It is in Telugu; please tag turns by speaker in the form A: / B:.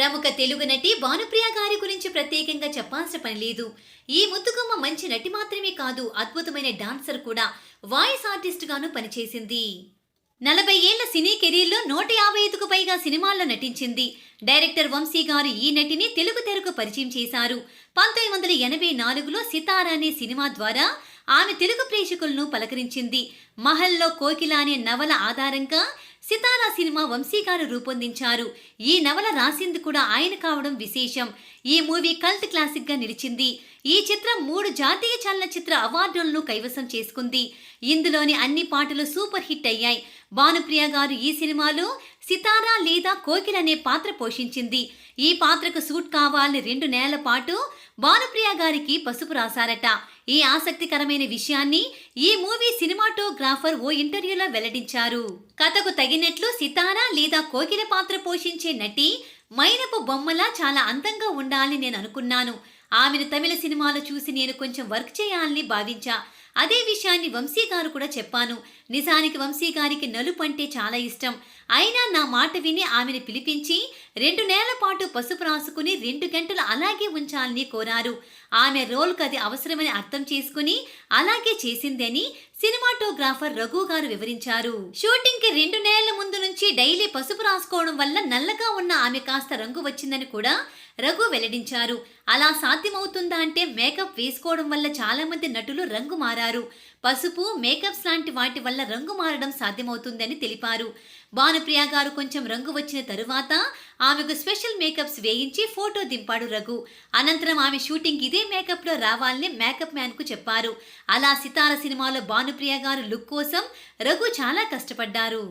A: ప్రముఖ తెలుగు నటి భానుప్రియ గారి గురించి ప్రత్యేకంగా చెప్పాల్సిన పని లేదు. ఈ ముద్దుగుమ్మ మంచి నటి మాత్రమే కాదు అద్భుతమైన డాన్సర్ కూడా వాయిస్ ఆర్టిస్ట్ గాను పనిచేసింది. నలభై ఏళ్ళ సినీ కెరీర్లో నూట యాభై ఐదుకు పైగా సినిమాల్లో నటించింది. డైరెక్టర్ వంశీ గారు ఈ నటిని తెలుగు తెరకు పరిచయం చేశారు. పంతొమ్మిది వందల ఎనభై నాలుగులో సితారా అనే సినిమా ద్వారా ఆమె తెలుగు ప్రేక్షకులను పలకరించింది. మహల్లో కోకిల అనే నవల ఆధారంగా సితారా సినిమా వంశీ గారు రూపొందించారు. ఈ నవల రాసింది కూడా ఆయన కావడం విశేషం. ఈ మూవీ కల్ట్ క్లాసిక్గా నిలిచింది. ఈ చిత్రం మూడు జాతీయ చలనచిత్ర అవార్డులను కైవసం చేసుకుంది. ఇందులోని అన్ని పాటలు సూపర్ హిట్ అయ్యాయి. భానుప్రియ గారు ఈ సినిమాలో సితారా లేదా కోకిల అనే పాత్ర పోషించింది. ఈ పాత్రకు సూట్ కావాలని రెండు నెలల పాటు భానుప్రియ గారికి పసుపు రాశారట. ఈ ఆసక్తికరమైన విషయాన్ని ఈ మూవీ సినిమాటోగ్రాఫర్ ఓ ఇంటర్వ్యూలో వెల్లడించారు. కథకు తగినట్లు సితారా లేదా కోకిల పాత్ర పోషించే నటి మైనపు బొమ్మలా చాలా అందంగా ఉండాలని నేను అనుకున్నాను. ఆమెను తమిళ సినిమాలో చూసి నేను కొంచెం వర్క్ చేయాలని భావించా. అదే విషయాన్ని వంశీ గారు కూడా చెప్పాను. నిజానికి వంశీ గారికి నలుపు అంటే చాలా ఇష్టం. అయినా నా మాట విని ఆమెను పిలిపించి రెండు నెలల పాటు పసుపు రాసుకుని రెండు గంటలు అలాగే ఉంచాలని కోరారు. ఆమె రోల్కు అది అవసరమని అర్థం చేసుకుని అలాగే చేసిందని సినిమాటోగ్రాఫర్ రఘు గారు వివరించారు. షూటింగ్కి రెండు నెలల ముందు నుంచి డైలీ పసుపు రాసుకోవడం వల్ల నల్లగా ఉన్న ఆమె కాస్త రంగు వచ్చిందని కూడా రఘు వెల్లడించారు. అలా సాధ్యమవుతుందా అంటే మేకప్ వేసుకోవడం వల్ల చాలా మంది నటులు రంగు మారారు. పసుపు మేకప్స్ లాంటి వాటి వల్ల రంగు మారడం సాధ్యమవుతుందని తెలిపారు. భానుప్రియ గారు కొంచెం రంగు వచ్చిన తరువాత ఆమెకు స్పెషల్ మేకప్స్ వేయించి ఫోటో దింపాడు రఘు. అనంతరం ఆమె షూటింగ్ ఇదే మేకప్లో రావాలని మేకప్ మ్యాన్కు చెప్పారు. అలా సితార సినిమాలో భానుప్రియ గారు లుక్ కోసం రఘు చాలా కష్టపడ్డారు.